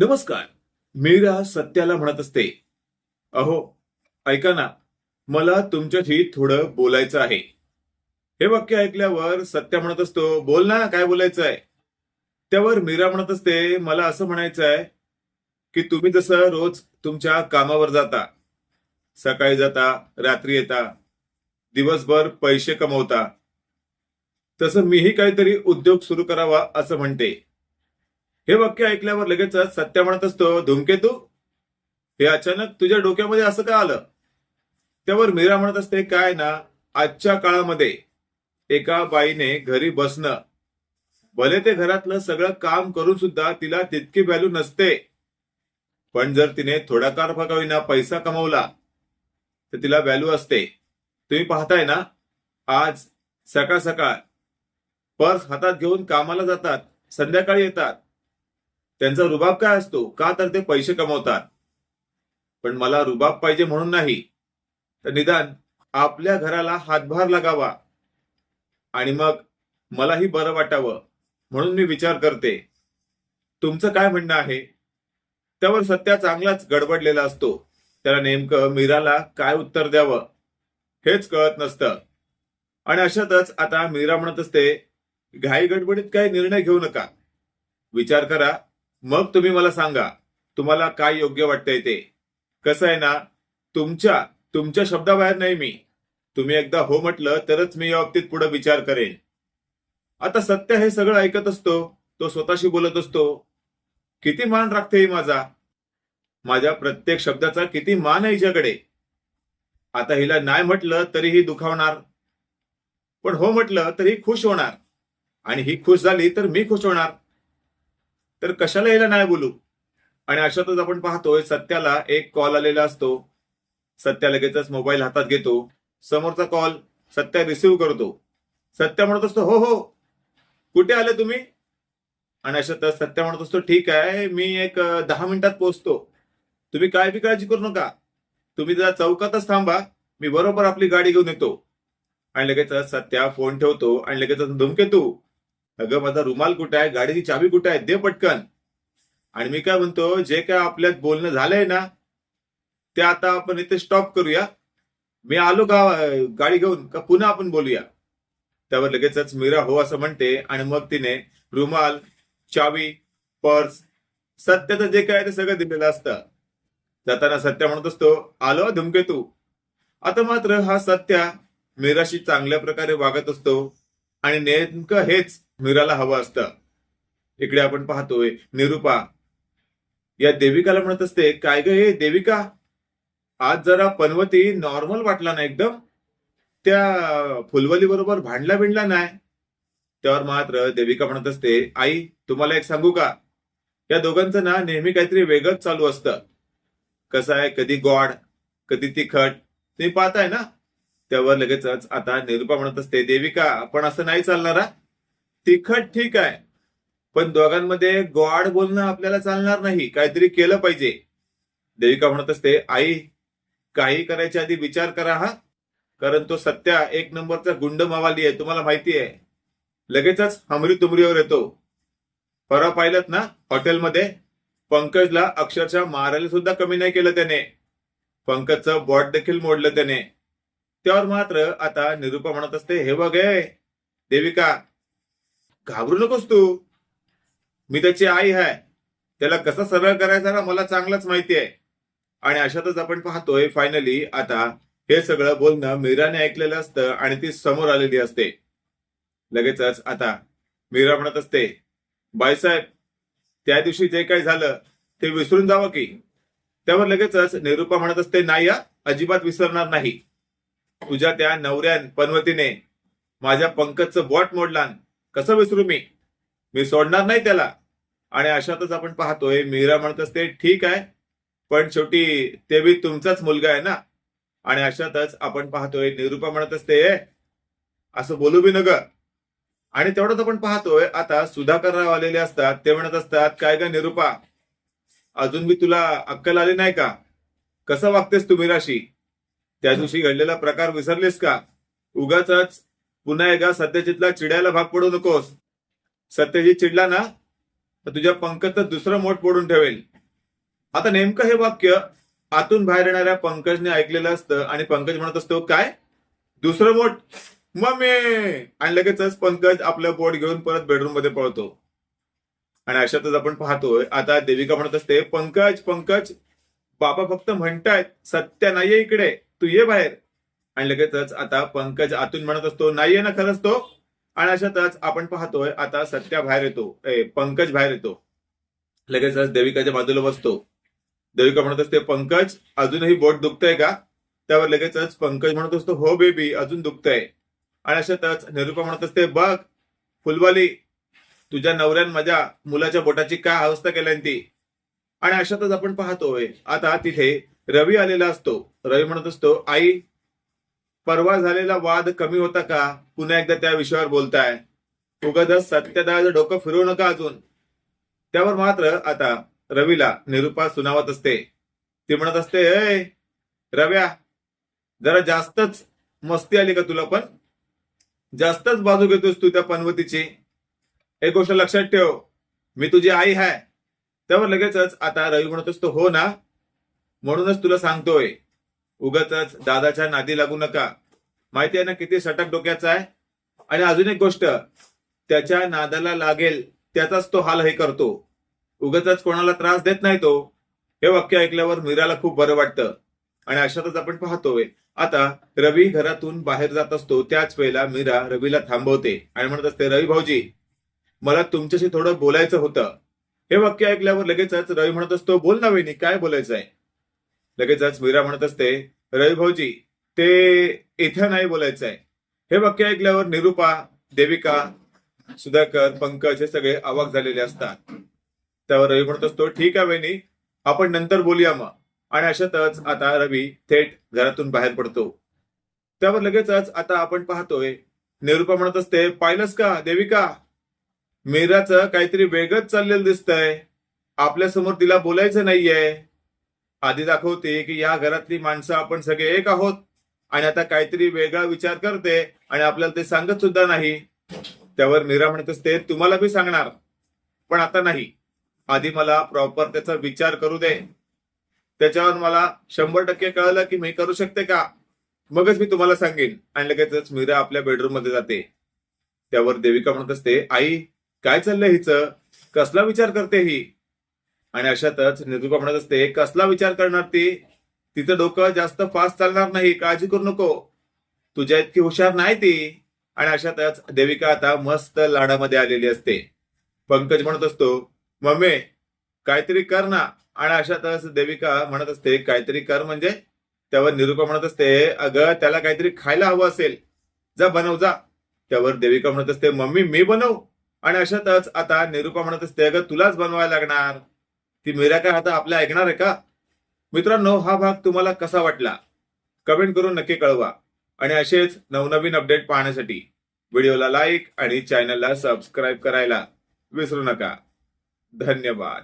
नमस्कार. मीरा सत्याला म्हणत असते. अहो ऐका ना मला तुमच्याशी थोडं बोलायचं आहे. हे वाक्य ऐकल्यावर सत्या म्हणत असतो बोल ना काय बोलायचं आहे त्यावर मीरा म्हणत असते मला असं म्हणायचं आहे की तुम्ही जसं रोज तुमच्या कामावर जाता सकाळी जाता रात्री येता दिवसभर पैसे कमवता तसं मीही काहीतरी उद्योग सुरू करावा असं म्हणते. हे वाक्य ऐकल्यावर लगेचच सत्य म्हणत असतो धूमकेतू हे अचानक तुझ्या डोक्यामध्ये असं का आलं? त्यावर मीरा म्हणत असते काय ना आजच्या काळामध्ये एका बाईने घरी बसणं भले ते घरातलं सगळं काम करून सुद्धा तिला तितकी व्हॅल्यू नसते. पण जर तिने थोडाकार फकाविना पैसा कमवला तर तिला व्हॅल्यू असते. तुम्ही पाहताय ना आज सकाळ सकाळ पर्स हातात घेऊन कामाला जातात संध्याकाळी येतात. त्यांचा रुबाब काय असतो? का तर ते पैसे कमवतात. पण मला रुबाब पाहिजे म्हणून नाही. तर निदान आपल्या घराला हातभार लागावा. आणि मग मलाही बरं वाटावं म्हणून मी विचार करते. तुमचं काय म्हणणं आहे? त्यावर सत्या चांगलाच गडबडलेला असतो. त्याला नेमकं मीराला काय उत्तर द्यावं? हेच कळत नसतं. आणि अशातच आता मीरा म्हणत असते घाई गडबडीत काही निर्णय घेऊ नका. विचार करा मग तुम्ही मला सांगा तुम्हाला काय योग्य वाटतंय ते? कसं आहे ना तुमच्या तुमच्या शब्दाबाहेर नाही मी. तुम्ही एकदा हो म्हटलं तरच मी या बाबतीत पुढे विचार करेन. आता सत्य हे सगळं ऐकत असतो तो स्वतःशी बोलत असतो. किती मान राखते ही माझा? माझ्या प्रत्येक शब्दाचा किती मान आहे हिच्याकडे? आता हिला नाही म्हटलं तरीही दुखावणार पण हो म्हटलं तरी खुश होणार. आणि ही खुश झाली तर मी खुश होणार. तर कशाला याला नाही बोलू? आणि अशातच आपण पाहतोय सत्याला एक कॉल आलेला असतो. सत्या लगेचच मोबाईल हातात घेतो. समोरचा कॉल सत्या रिसिव्ह करतो. सत्या म्हणत असतो हो हो. कुठे आले तुम्ही? आणि अशातच सत्या म्हणत असतो ठीक आहे मी एक दहा मिनिटात पोहोचतो. तुम्ही काय बी काळजी करू नका. तुम्ही जरा चौकातच थांबा. मी बरोबर आपली गाडी घेऊन येतो. आणि लगेचच सत्या फोन ठेवतो आणि लगेचच धुमकेतू. अगं माझा रुमाल कुठे आहे? गाडीची चावी कुठे आहे? दे पटकन. आणि मी काय म्हणतो जे काय आपल्यात बोलणं झालंय ना ते आता आपण इथे स्टॉप करूया. मी आलो का गाडी घेऊन? का पुन्हा आपण बोलूया? त्यावर लगेचच मीरा हो असं म्हणते आणि मग तिने रुमाल चावी पर्स सत्याचं जे काय आहे ते सगळं दिलेलं असतं. जाताना सत्य म्हणत असतो आलो धुमकेतू आता मात्र हा सत्या मीराशी चांगल्या प्रकारे वागत असतो. आणि नेमकं हेच मीराला हवं असतं. इकडे आपण पाहतोय निरुपा. या देविकाला म्हणत असते काय ग हे देविका? आज जरा पनवती नॉर्मल वाटला ना एकदम. त्या फुलवली बरोबर भांडला बिंडला नाही. त्यावर मात्र देविका म्हणत असते आई तुम्हाला एक सांगू का? या दोघांचं ना नेहमी काहीतरी वेगळंच चालू असतं. कसं आहे? कधी गॉड कधी तिखट. तुम्ही पाहताय ना? त्यावर लगेचच आता निरुपा म्हणत असते देविका पण असं नाही चालणार तिखट ठीक आहे पण दोघांमध्ये गॉड बोलणं आपल्याला चालणार नाही काहीतरी केलं पाहिजे. देविका म्हणत असते आई काही करायच्या आधी विचार करा हा? कारण तो सत्या एक नंबरचा गुंड मावाली आहे तुम्हाला माहिती आहे. लगेचच हमरी तुमरीवर येतो. परवा पाहिलं ना हॉटेलमध्ये? पंकजला अक्षरशः मारायला सुद्धा कमी नाही केलं त्याने. पंकजचं बॉट देखील मोडलं त्याने. त्यावर मात्र आता निरुपा म्हणत असते हे बघ देविका घाबरू नकोस तू. मी त्याची आई आहे त्याला कसं सरळ करायचं ना मला चांगलाच माहिती आहे. आणि अशातच आपण पाहतोय फायनली आता हे सगळं बोलणं मीराने ऐकलेलं असतं आणि ती समोर आलेली असते. लगेचच आता मीरा म्हणत असते बाईसाहेब त्या दिवशी जे काही झालं ते विसरून जावं की? त्यावर लगेचच निरुपा म्हणत असते नाही या अजिबात विसरणार नाही. तुझ्या त्या नवऱ्यान पनवतीने माझ्या पंकजचं बॉट मोडलान कसं विसरू मी? मी सोडणार नाही त्याला. आणि अशातच आपण पाहतोय मीरा म्हणत असते ठीक आहे पण शेवटी ते बी तुमचाच मुलगा आहे ना? आणि अशातच आपण पाहतोय निरुपा म्हणत असते असं बोलू बी नग आणि तेवढंच आपण पाहतोय आता सुधाकरराव आलेले असतात ते म्हणत असतात काय ग निरुपा? अजून मी तुला अक्कल आली नाही का? कसं वागतेस तू मीराशी? त्या दिवशी घडलेला प्रकार विसरलेस का? उगाच पुन्हा एकदा सत्यजितला चिडायला भाग पडू नकोस. सत्यजित चिडला ना तर तुझ्या पंकजचं दुसरं मोठ पडून ठेवेल. आता नेमकं हे वाक्य आतून बाहेर येणाऱ्या पंकजने ऐकलेलं असतं आणि पंकज म्हणत असतो काय? दुसरं मोठ? मम्मी! आणि लगेचच पंकज आपलं बोट घेऊन परत बेडरूममध्ये पळतो. आणि अशातच आपण पाहतोय आता देविका म्हणत असते पंकज पंकज बाबा फक्त म्हणतायत सत्य नाहीये इकडे. तू ये बाहेर. आणि लगेचच आता पंकज आतून म्हणत असतो नाहीये ना खरंच तो? आणि अशातच आपण पाहतोय आता सत्या बाहेर येतो. ए, पंकज बाहेर येतो. लगेचच देविकाच्या बाजूला बसतो. देविका म्हणत असते पंकज अजूनही बोट दुखतंय का? त्यावर लगेचच पंकज म्हणत असतो हो बेबी अजून दुखतंय. आणि अशातच निरुपा म्हणत असते बघ फुलवाली तुझ्या नवऱ्यान माझ्या मुलाच्या बोटाची काय अवस्था केल्यान ती? आणि अशातच आपण पाहतोय आता तिथे रवी आलेला असतो. रवी म्हणत असतो आई परवा झालेला वाद कमी होता का? पुन्हा एकदा त्या विषयावर बोलताय. उगाच सत्यदाचं डोकं फिरवू नका अजून. त्यावर मात्र आता रवीला निरुपा सुनावत असते. ती म्हणत असते ए रव्या जरा जास्तच मस्ती आली का तुला पण? जास्तच बाजू घेतोस तू त्या पनवतीची. एक गोष्ट लक्षात ठेव मी तुझी आई आहे त्यावर लगेचच आता रवी म्हणत असतो हो ना म्हणूनच तुला सांगतोय उगाच दादाच्या नादी लागू नका. माहिती आहे ना किती सटक डोक्याचा आहे? आणि अजून एक गोष्ट त्याच्या नादाला लागेल त्याचाच तो हाल हे करतो. उगाच कोणाला त्रास देत नाही तो. हे वाक्य ऐकल्यावर मीराला खूप बरं वाटतं. आणि अशातच आपण पाहतोय आता रवी घरातून बाहेर जात असतो त्याच वेळेला मीरा रवीला थांबवते आणि म्हणत असते रवी भाऊजी मला तुमच्याशी थोडं बोलायचं होतं. हे वाक्य ऐकल्यावर लगेचच रवी म्हणत असतो बोल ना वेणी काय बोलायचं आहे लगेचच मीरा म्हणत असते रवी भाऊजी ते इथं नाही बोलायचं आहे हे वाक्य ऐकल्यावर निरुपा देविका सुधाकर पंकज हे सगळे अवाक झालेले असतात. त्यावर रवी म्हणत असतो ठीक आहे वहिनी आपण नंतर बोलूया मग. आणि अशातच आता रवी थेट घरातून बाहेर पडतो. त्यावर लगेचच आता आपण पाहतोय निरुपा म्हणत असते पाहिलंस का देविका? मीराचं काहीतरी वेगळंच चाललेलं दिसतंय. आपल्यासमोर तिला बोलायचं नाहीये. आधी दाखवते की या घरातली माणसं आपण सगळे एक आहोत. आणि आता काहीतरी वेगळा विचार करते आणि आपल्याला ते सांगत सुद्धा नाही. त्यावर मीरा म्हणत असते तुम्हाला मी सांगणार. पण आता नाही. आधी मला प्रॉपर त्याचा विचार करू दे. त्याच्यावर मला शंभर टक्के कळलं की मी करू शकते का? मगच मी तुम्हाला सांगेन. आणि लगेचच मीरा आपल्या बेडरूममध्ये जाते. त्यावर देविका म्हणत असते आई काय चाललंय हिचं? कसला विचार करते ही? आणि अशातच निरुपा म्हणत असते कसला विचार करणार ती? तिचं डोकं जास्त फास्ट चालणार नाही काळजी करू नको. तुझ्या इतकी हुशार नाही ती. आणि अशातच देविका आता मस्त लाडामध्ये आलेली असते. पंकज म्हणत असतो मम्मी काहीतरी कर ना. आणि अशातच देविका म्हणत असते काहीतरी कर म्हणजे? त्यावर निरुपा म्हणत असते अगं त्याला काहीतरी खायला हवं असेल. जा बनव जा. त्यावर देविका म्हणत असते मम्मी मी बनव? आणि अशातच आता निरुपा म्हणत असते अगं तुलाच बनवायला लागणार. ती मेऱ्या काय आता आपल्या ऐकणार आहे का? मित्रांनो हा भाग तुम्हाला कसा वाटला? कमेंट करून नक्की कळवा. आणि असेच नवनवीन अपडेट पाहण्यासाठी व्हिडिओला लाईक आणि चॅनलला सबस्क्राईब करायला विसरू नका. धन्यवाद.